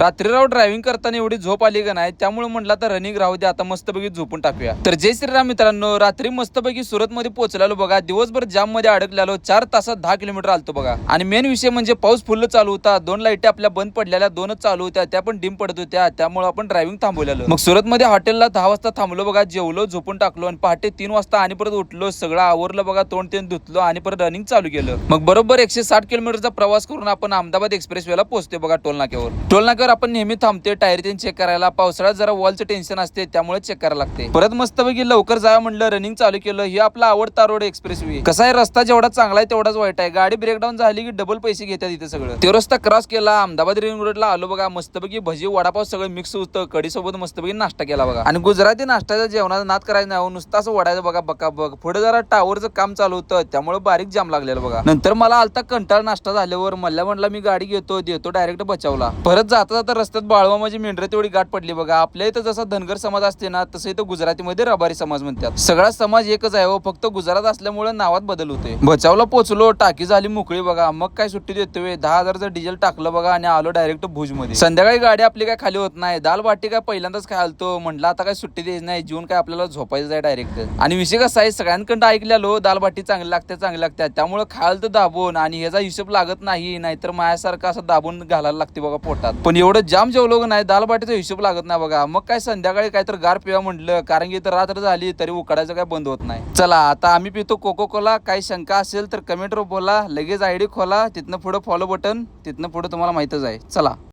रात्री राव ड्रायव्हिंग करताना एवढी झोप आली का नाही? त्यामुळे म्हटलं तर रनिंग राहू दे आता मस्तपैकी झोपून टाकूया. तर जय श्रीराम मित्रांनो रात्री मस्तपैकी सुरत मध्ये पोहोचलेलो बघा. दिवसभर जाममध्ये अडकलेलो चार तासात दहा किलोमीटर आलतो बघा. आणि मेन विषय म्हणजे पाऊस फुल्ल चालू होता. दोन लाईटी आपल्या बंद पडलेल्या दोनच चालू होत्या त्या पण डिम पडत होत्या. त्यामुळे आपण ड्रायव्हिंग थांबवलेलो. मग सुरत मध्ये हॉटेलला दहा वाजता थांबलो बघा. जेवलो झोपून टाकलो आणि पहाटे तीन वाजता आणि परत उठलो. सगळं आवरलं बघा तोंड तेन धुतलो आणि परत रनिंग चालू केलं. मग बरोबर एकशे साठ किलोमीटरचा प्रवास करून आपण अहमदाबाद एक्सप्रेस वेला पोहोचतोय बघा टोलनाक्यावर. टोलनाक्यावर आपण नेहमी थांबते टायर त्यांनी चेक करायला पावसाळ्यात जरा वॉलचं टेन्शन असते त्यामुळे चेक करायला लागते परत मस्तपैकी लवकर जावं म्हणलं रनिंग चालू केलं हे आपला आवडता रोड एक्सप्रेस वे कसा आहे रस्ता जेवढा चांगला आहे तेवढाच वाईट आहे. गाडी ब्रेकडाऊन झाली की डबल पैसे घेतात इथे सगळं. तो रस्ता क्रॉस केला अहमदाबाद रिंग रोडला आलो बघा मस्तपैकी भजी वडापाव सगळं मिक्स होतं. कढीसोबत मस्तपैकी नाश्ता केला बघा. आणि गुजराती नाश्त्याच्या जेवणाचा नाद करायचा नाही हो, असं वडायचं बघा बका बघ. पुढे जरा टावरचं काम चालू होतं त्यामुळे बारीक जाम लागलेलं बघा. नंतर मला आलता कंटाळ नाश्ता झाल्यावर मला म्हणला मी गाडी घेतो देतो डायरेक्ट बचावला. परत जाता आता रस्त्यात बाळवा माझी मेंढरं तेवढी गाठ पडली बघा. आपल्या इथं जसा धनगर समाज असते ना तसं इथं गुजरातीमध्ये रबारी समाज म्हणतात. सगळा समाज एकच आहे हो फक्त गुजरात असल्यामुळे नावात बदल होते बचावला पोहोचलो टाकी झाली मोकळी बघा. मग काय सुट्टी देतोय? दहा हजारचं डिझेल टाकलं बघा आणि आलो डायरेक्ट भुजमध्ये संध्याकाळी गाडी आपली काय खाली होत नाही. दाल बाटी काय पहिल्यांदाच खायलतो म्हटलं आता काय सुट्टी द्यायची नाही. जीवन काय आपल्याला झोपायचं आहे डायरेक्ट आणि विषय कसा आहे? सगळ्यांकडं ऐकलेलो दाल बाटी चांगली लागते चांगली लागते. त्यामुळे खायला तर दाबून. आणि ह्याचा हिशोब लागत नाही. नाहीतर माझ्यासारखा असं दाबून घालायला लागते बघा पोटात. पण एवढं जाम जेवलो नाही दाल बाटीचा हिशोब लागत नाही बघा. मग काय संध्याकाळी काय तर गार पिवा म्हटलं कारण की इथं रात्र झाली तरी उकडायचं काय बंद होत नाही. चला आता आम्ही पितो कोको कोला काही शंका असेल तर कमेंटवर बोला. लगेच आयडी खोला. तिथनं पुढं फॉलो बटन तिथनं पुढं तुम्हाला माहितच आहे. चला.